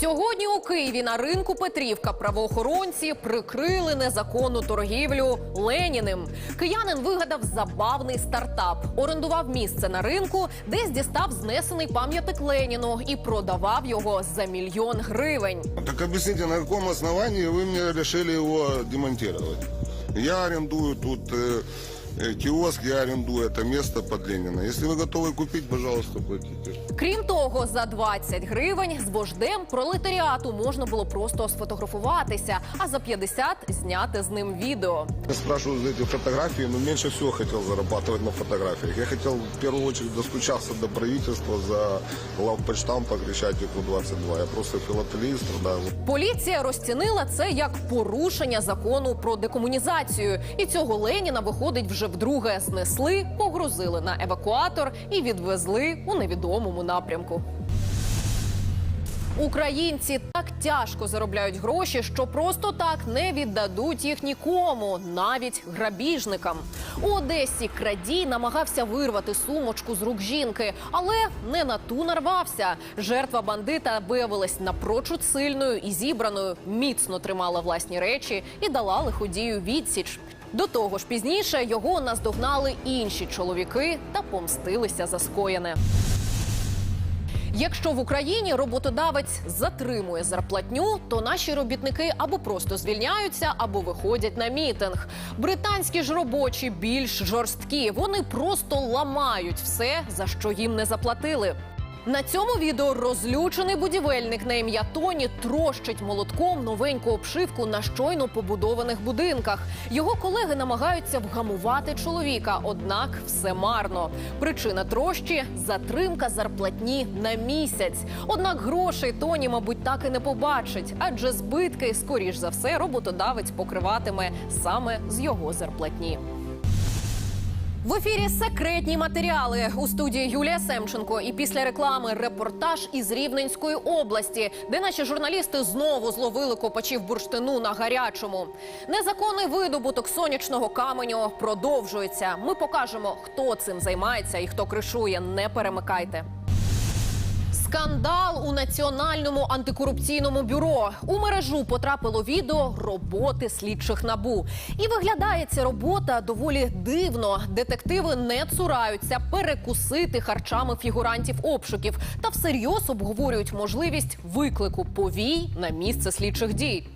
Сьогодні у Києві на ринку Петрівка правоохоронці прикрили незаконну торгівлю Леніним. Киянин вигадав забавний стартап, орендував місце на ринку, десь дістав знесений пам'ятник Леніну і продавав його за мільйон гривень. Так объясните, на каком основании вы мне решили его демонтировать? Я арендую тут э, э, киоск, я арендую это место под Ленина. Если вы готовы купить, пожалуйста, платите. Крім того, за 20 гривень з вождем пролетаріату можна було просто сфотографуватися, а за 50 зняти з ним відео. Я спрашиваю за эти фотографии, но меньше всего хотел зарабатывать на фотографиях. Я хотел в первую очередь достучаться до правительства за главпочтампа Крещатику 22. Я просто филателист, да. Поліція розцінила це як порушення закону про декомунізацію. І цього Леніна виходить вже вдруге знесли, погрузили на евакуатор і відвезли у невідомому напрямку. Українці так тяжко заробляють гроші, що просто так не віддадуть їх нікому, навіть грабіжникам. У Одесі крадій намагався вирвати сумочку з рук жінки, але не на ту нарвався. Жертва бандита виявилась напрочуд сильною і зібраною, міцно тримала власні речі і дала лиходію відсіч. До того ж, пізніше його наздогнали інші чоловіки та помстилися за скоєне. Якщо в Україні роботодавець затримує зарплатню, то наші робітники або просто звільняються, або виходять на мітинг. Британські ж робочі більш жорсткі. Вони просто ламають все, за що їм не заплатили. На цьому відео розлючений будівельник на ім'я Тоні трощить молотком новеньку обшивку на щойно побудованих будинках. Його колеги намагаються вгамувати чоловіка, однак все марно. Причина трощі затримка зарплатні на місяць. Однак грошей Тоні, мабуть, так і не побачить, адже збитки, скоріш за все, роботодавець покриватиме саме з його зарплатні. В ефірі секретні матеріали у студії Юлія Семченко. І після реклами репортаж із Рівненської області, де наші журналісти знову зловили копачів бурштину на гарячому. Незаконний видобуток сонячного каменю продовжується. Ми покажемо, хто цим займається і хто кришує. Не перемикайте. Скандал у національному антикорупційному бюро у мережу потрапило відео роботи слідчих набу. І виглядає ця робота доволі дивно. Детективи не цураються перекусити харчами фігурантів обшуків та всерйоз обговорюють можливість виклику повій на місце слідчих дій.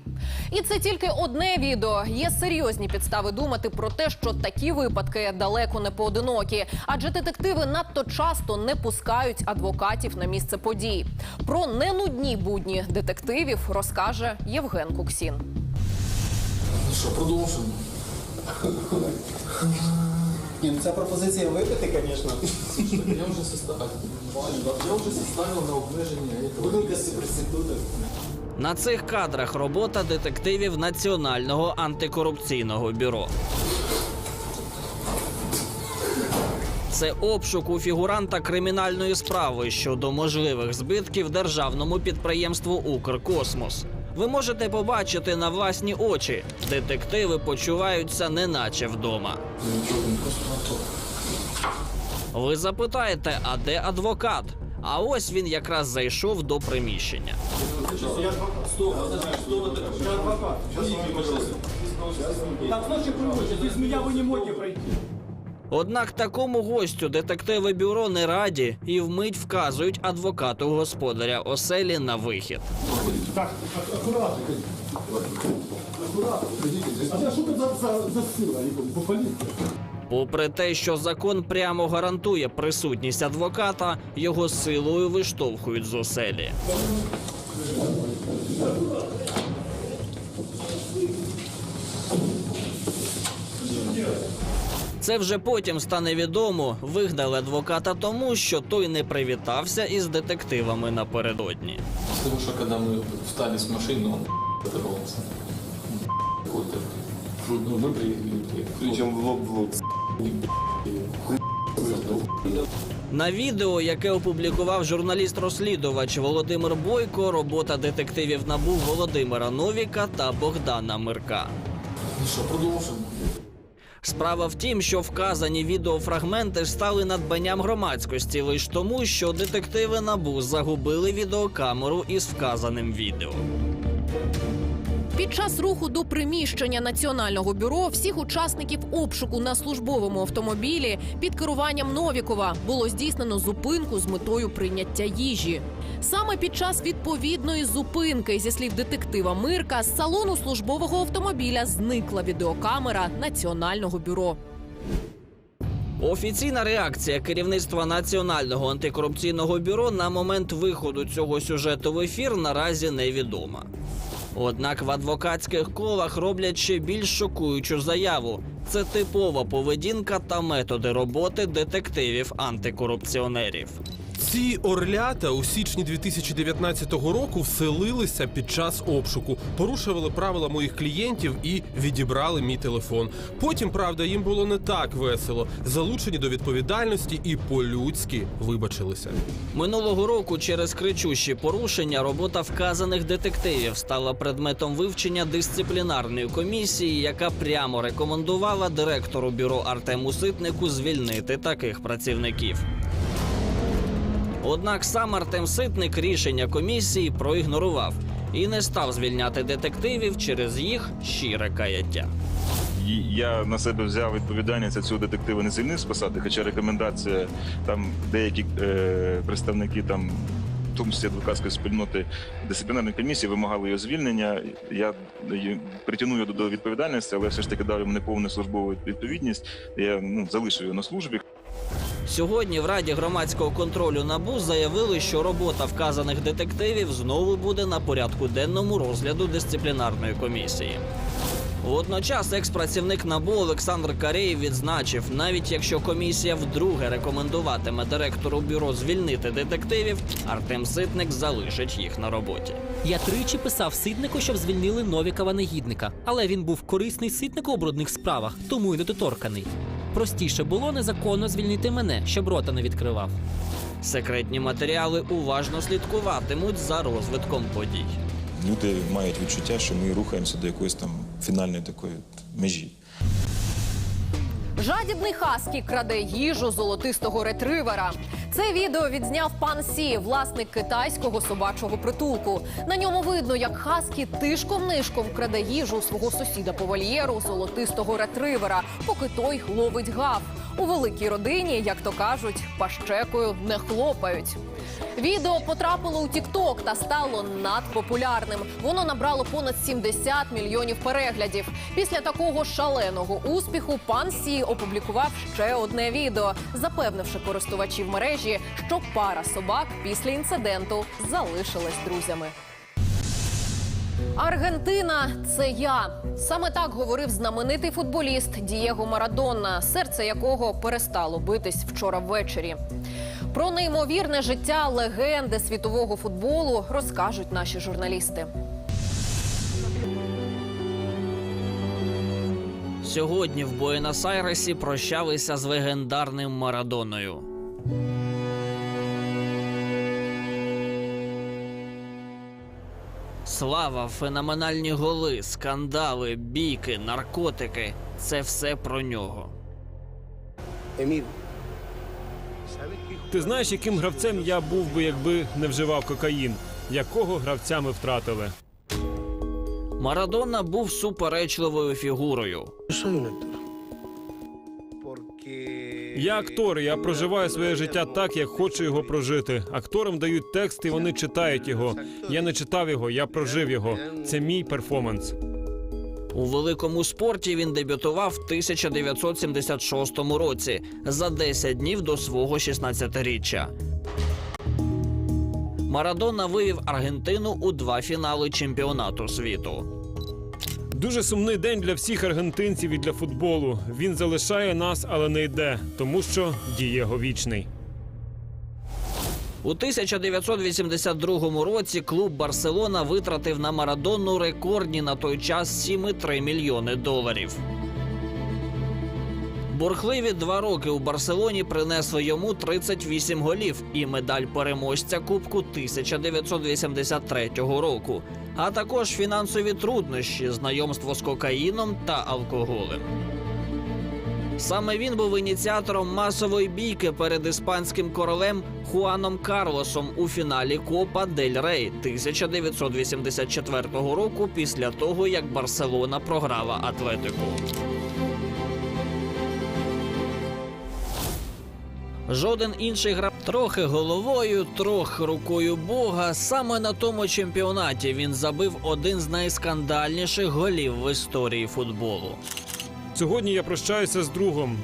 І це тільки одне відео. Є серйозні підстави думати про те, що такі випадки далеко не поодинокі, адже детективи надто часто не пускають адвокатів на місце подій. Про ненудні будні детективів розкаже Євген Куксін. Ну що, продовжуємо. Ні, ну ця пропозиція випити, звісно. Я вже составив. Я вже составив на обмеження. З проституток. На цих кадрах робота детективів Національного антикорупційного бюро. Це обшук у фігуранта кримінальної справи щодо можливих збитків державному підприємству Укркосмос. Ви можете побачити на власні очі. Детективи почуваються неначе вдома. Ви запитаєте, а де адвокат? А ось він якраз зайшов до приміщення. Без меня вы не можете пройти. Однак такому гостю детективи бюро не раді і вмить вказують адвокату господаря оселі на вихід. Так, аккуратно. Аккуратно. А це що тут за, за, за сила? Я говорю, По поліції. Попри те, що закон прямо гарантує присутність адвоката, його силою виштовхують з оселі. Це вже потім стане відомо. Вигнали адвоката тому, що той не привітався із детективами напередодні. Потому что когда мы встали с машины, он поздоровался. Какой-то. Ну, мы приехали. Причем в лоб в лоб. На відео, яке опублікував журналіст-розслідувач Володимир Бойко, робота детективів набу Володимира Новіка та Богдана Мирка. Ну що, продовжуємо. Справа в тім, що вказані відеофрагменти стали надбанням громадськості лише тому, що детективи набу загубили відеокамеру із вказаним відео. Під час руху до приміщення національного бюро всіх учасників обшуку на службовому автомобілі під керуванням Новікова було здійснено зупинку з метою прийняття їжі. Саме під час відповідної зупинки, зі слів детектива Мирка, з салону службового автомобіля зникла відеокамера національного бюро. Офіційна реакція керівництва Національного антикорупційного бюро на момент виходу цього сюжету в ефір наразі невідома. Однак в адвокатських колах роблять ще більш шокуючу заяву. Це типова поведінка та методи роботи детективів антикорупціонерів. Ці орлята у січні 2019 року вселилися під час обшуку, порушували правила моїх клієнтів і відібрали мій телефон. Потім, правда, їм було не так весело. Залучені до відповідальності і по-людськи вибачилися. Минулого року через кричущі порушення робота вказаних детективів стала предметом вивчення дисциплінарної комісії, яка прямо рекомендувала директору бюро Артему Ситнику звільнити таких працівників. Однак сам Артем Ситник рішення комісії проігнорував і не став звільняти детективів через їх щире каяття. Я на себе взяв відповідальність, цього детектива не звільнив з посади, хоча рекомендація там деякі е, представники там. Тому адвокатської спільноти дисциплінарної комісії вимагали його звільнення. Я притягнув його до відповідальності, але все ж таки дав йому неповну службову відповідність. Я ну, залишив його на службі. Сьогодні в Раді громадського контролю НАБУ заявили, що робота вказаних детективів знову буде на порядку денному розгляду дисциплінарної комісії. Водночас екс-працівник НАБУ Олександр Кареєв відзначив, навіть якщо комісія вдруге рекомендуватиме директору бюро звільнити детективів, Артем Ситник залишить їх на роботі. Я тричі писав ситнику, щоб звільнили Новікова негідника, але він був корисний ситнику у брудних справах, тому й недоторканий. Простіше було незаконно звільнити мене, щоб рота не відкривав. Секретні матеріали уважно слідкуватимуть за розвитком подій. Люди мають відчуття, що ми рухаємося до якоїсь там фінальної такої межі. Жадібний хаскі краде їжу золотистого ретривера. Це відео відзняв пан Сі, власник китайського собачого притулку. На ньому видно, як хаскі тишком-нишком краде їжу свого сусіда по вольєру золотистого ретривера, поки той ловить гав. У великій родині, як то кажуть, пащекою не хлопають. Відео потрапило у Тікток та стало надпопулярним. Воно набрало понад 70 мільйонів переглядів. Після такого шаленого успіху пан Сі опублікував ще одне відео, запевнивши користувачів мережі, що пара собак після інциденту залишилась друзями. Аргентина це я. Саме так говорив знаменитий футболіст Дієго Марадонна, серце якого перестало битись вчора ввечері. Про неймовірне життя легенди світового футболу розкажуть наші журналісти. Сьогодні в Буенос-Айресі прощалися з легендарним Марадоною. Слава, феноменальні голи, скандали, бійки, наркотики це все про нього. Ти знаєш, яким гравцем я був би, якби не вживав кокаїн? Якого гравця ми втратили? Марадона був суперечливою фігурою. Я актор, я проживаю своє життя так, як хочу його прожити. Акторам дають текст, і вони читають його. Я не читав його, я прожив його. Це мій перформанс. У великому спорті він дебютував в 1976 році за 10 днів до свого 16-річчя. Марадона вивів Аргентину у два фінали чемпіонату світу. Дуже сумний день для всіх аргентинців і для футболу. Він залишає нас, але не йде, тому що Дієго вічний. У 1982 році клуб Барселона витратив на Марадону рекордні на той час 7,3 мільйони доларів. Бурхливі два роки у Барселоні принесли йому 38 голів і медаль переможця Кубку 1983 року, а також фінансові труднощі, знайомство з кокаїном та алкоголем. Саме він був ініціатором масової бійки перед іспанським королем Хуаном Карлосом у фіналі Копа Дель Рей 1984 року після того, як Барселона програла Атлетику. Жоден інший гра трохи головою, трохи рукою Бога. Саме на тому чемпіонаті він забив один з найскандальніших голів в історії футболу. Сьогодні я прощаюся з другом,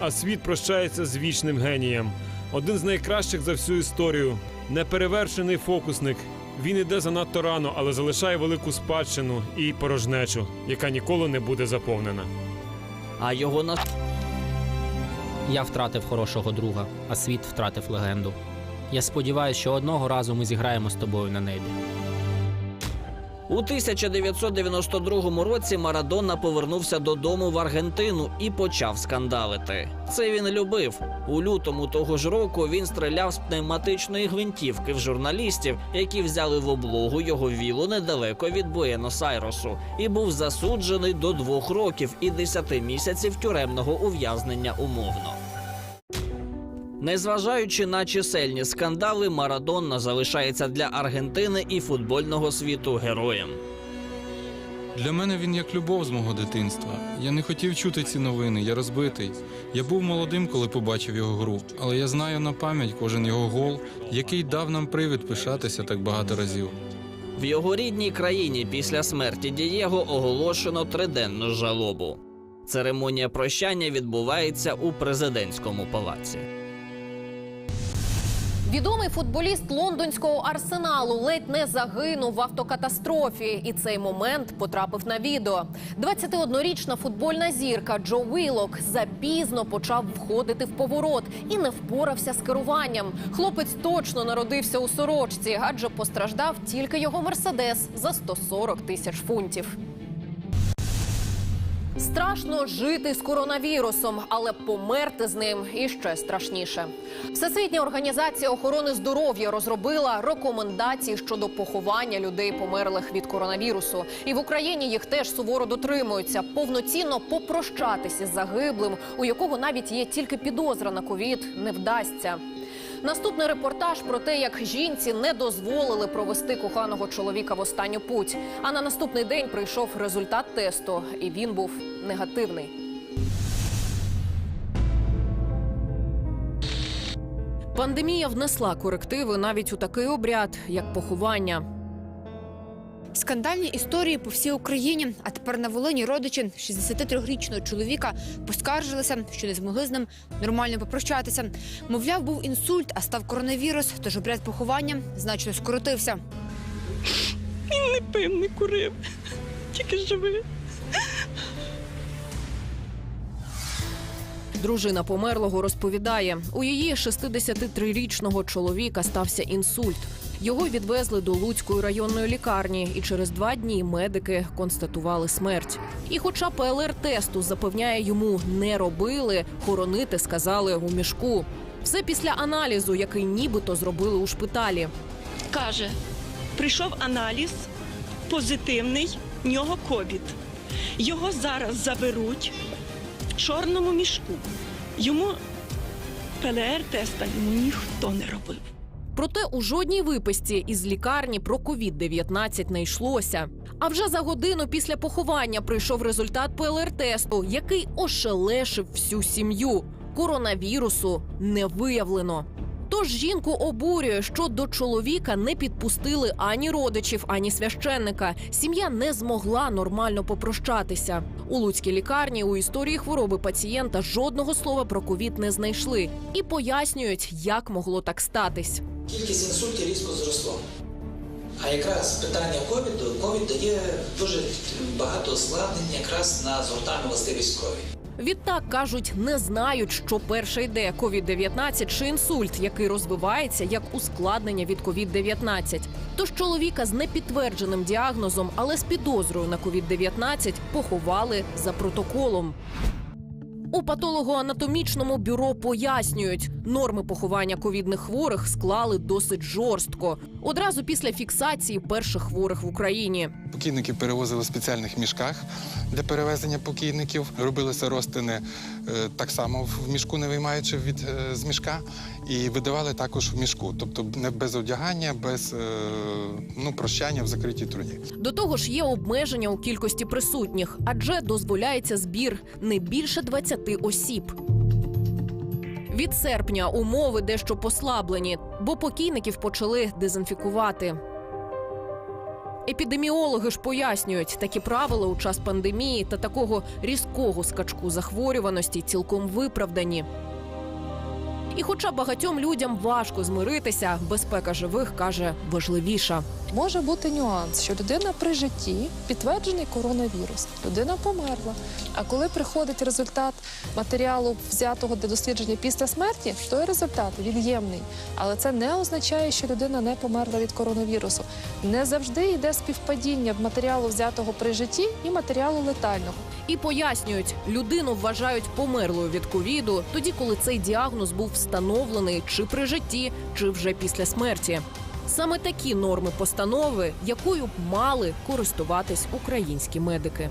а світ прощається з вічним генієм. Один з найкращих за всю історію. Неперевершений фокусник. Він іде занадто рано, але залишає велику спадщину і порожнечу, яка ніколи не буде заповнена. А його на Я втратив хорошого друга, а світ втратив легенду. Я сподіваюся, що одного разу ми зіграємо з тобою на небі. У 1992 році Марадона повернувся додому в Аргентину і почав скандалити. Це він любив. У лютому того ж року він стріляв з пневматичної гвинтівки в журналістів, які взяли в облогу його вілу недалеко від Буенос-Айресу, і був засуджений до двох років і десяти місяців тюремного ув'язнення умовно. Незважаючи на чисельні скандали, Марадонна залишається для Аргентини і футбольного світу героєм. Для мене він як любов з мого дитинства. Я не хотів чути ці новини, я розбитий. Я був молодим, коли побачив його гру, але я знаю на пам'ять кожен його гол, який дав нам привід пишатися так багато разів. В його рідній країні після смерті Дієго оголошено триденну жалобу. Церемонія прощання відбувається у президентському палаці. Відомий футболіст лондонського арсеналу ледь не загинув в автокатастрофі, і цей момент потрапив на відео. 21-річна футбольна зірка Джо Вілок запізно почав входити в поворот і не впорався з керуванням. Хлопець точно народився у сорочці, адже постраждав тільки його мерседес за 140 тисяч фунтів. Страшно жити з коронавірусом, але померти з ним іще страшніше. Всесвітня організація охорони здоров'я розробила рекомендації щодо поховання людей, померлих від коронавірусу. І в Україні їх теж суворо дотримуються. Повноцінно попрощатися з загиблим, у якого навіть є тільки підозра на ковід, не вдасться. Наступний репортаж про те, як жінці не дозволили провести коханого чоловіка в останню путь. А на наступний день прийшов результат тесту, і він був негативний. Пандемія внесла корективи навіть у такий обряд, як поховання. Скандальні історії по всій Україні. А тепер на Волині родичі 63-річного чоловіка поскаржилися, що не змогли з ним нормально попрощатися. Мовляв, був інсульт, а став коронавірус, тож обряд поховання значно скоротився. Він не пив, не курив, тільки живий. Дружина померлого розповідає, у її 63-річного чоловіка стався інсульт. Його відвезли до Луцької районної лікарні, і через два дні медики констатували смерть. І, хоча ПЛР-тесту запевняє йому не робили, хоронити сказали у мішку. Все після аналізу, який нібито зробили у шпиталі. Каже, прийшов аналіз позитивний, в нього ковід. Його зараз заберуть в чорному мішку. Йому ПЛР-теста йому ніхто не робив. Проте у жодній виписці із лікарні про COVID-19 не йшлося. А вже за годину після поховання прийшов результат ПЛР-тесту, який ошелешив всю сім'ю. Коронавірусу не виявлено. Тож жінку обурює, що до чоловіка не підпустили ані родичів, ані священника. Сім'я не змогла нормально попрощатися. У луцькій лікарні у історії хвороби пацієнта жодного слова про ковід не знайшли і пояснюють, як могло так статись. Кількість інсультів різко зросла. А якраз питання ковіду, ковід дає дуже багато ускладнень якраз на згортальну властивість крові. Відтак кажуть, не знають, що перше йде COVID-19 чи інсульт, який розвивається як ускладнення від COVID-19. Тож чоловіка з непідтвердженим діагнозом, але з підозрою на COVID-19 поховали за протоколом. У патологоанатомічному бюро пояснюють, норми поховання ковідних хворих склали досить жорстко. Одразу після фіксації перших хворих в Україні. Покійників перевозили в спеціальних мішках для перевезення покійників. Робилися розтини е, так само в мішку, не виймаючи від е, з мішка, і видавали також в мішку, тобто не без одягання, без е, ну, прощання в закритій труні. До того ж, є обмеження у кількості присутніх, адже дозволяється збір не більше 20 осіб. Від серпня умови дещо послаблені, бо покійників почали дезінфікувати. Епідеміологи ж пояснюють, такі правила у час пандемії та такого різкого скачку захворюваності цілком виправдані. І хоча багатьом людям важко змиритися, безпека живих каже важливіша. Може бути нюанс, що людина при житті підтверджений коронавірус, людина померла. А коли приходить результат матеріалу, взятого для дослідження після смерті, той результат від'ємний. Але це не означає, що людина не померла від коронавірусу. Не завжди йде співпадіння в матеріалу, взятого при житті, і матеріалу летального. І пояснюють, людину вважають померлою від ковіду, тоді коли цей діагноз був встановлений чи при житті, чи вже після смерті. Саме такі норми постанови, якою б мали користуватись українські медики.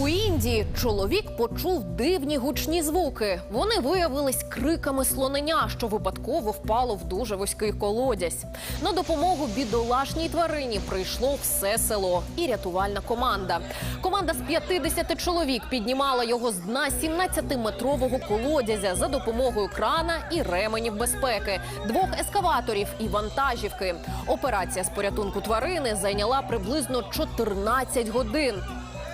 У Індії чоловік почув дивні гучні звуки. Вони виявились криками слонення, що випадково впало в дуже вузький колодязь. На допомогу бідолашній тварині прийшло все село і рятувальна команда. Команда з 50 чоловік піднімала його з дна 17-метрового колодязя за допомогою крана і ременів безпеки, двох ескаваторів і вантажівки. Операція з порятунку тварини зайняла приблизно 14 годин.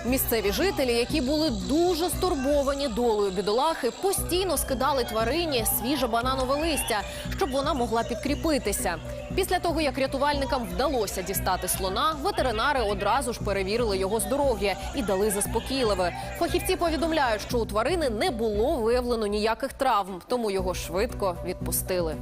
Місцеві жителі, які були дуже стурбовані долею бідолахи, постійно скидали тварині свіже бананове листя, щоб вона могла підкріпитися. Після того, як рятувальникам вдалося дістати слона, ветеринари одразу ж перевірили його здоров'я і дали заспокійливе. Фахівці повідомляють, що у тварини не було виявлено ніяких травм, тому його швидко відпустили.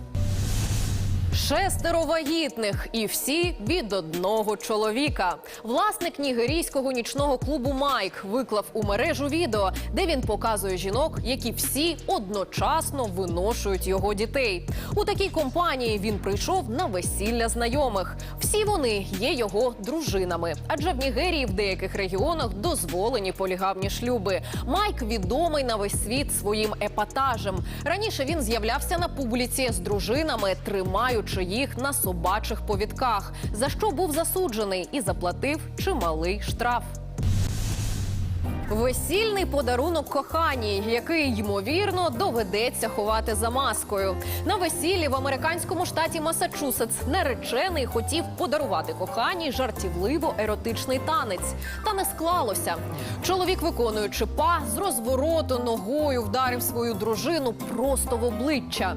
Шестеро вагітних і всі від одного чоловіка. Власник нігерійського нічного клубу Майк виклав у мережу відео, де він показує жінок, які всі одночасно виношують його дітей. У такій компанії він прийшов на весілля знайомих. Всі вони є його дружинами, адже в Нігерії в деяких регіонах дозволені полігамні шлюби. Майк відомий на весь світ своїм епатажем. Раніше він з'являвся на публіці з дружинами, тримаючи їх на собачих повідках, за що був засуджений і заплатив чималий штраф. Весільний подарунок коханій, який ймовірно доведеться ховати за маскою. На весіллі в американському штаті Масачусетс наречений хотів подарувати коханій жартівливо еротичний танець. Та не склалося. Чоловік, виконуючи па, з розвороту ногою вдарив свою дружину просто в обличчя.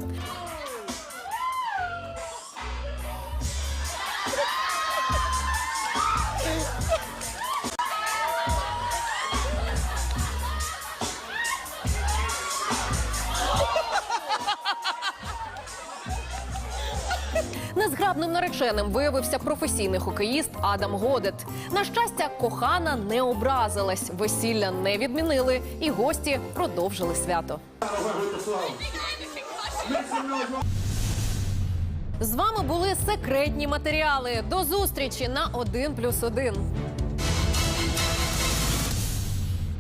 Нареченим виявився професійний хокеїст Адам Годет. На щастя, кохана не образилась, весілля не відмінили, і гості продовжили свято. З вами були секретні матеріали. До зустрічі на 1+,1.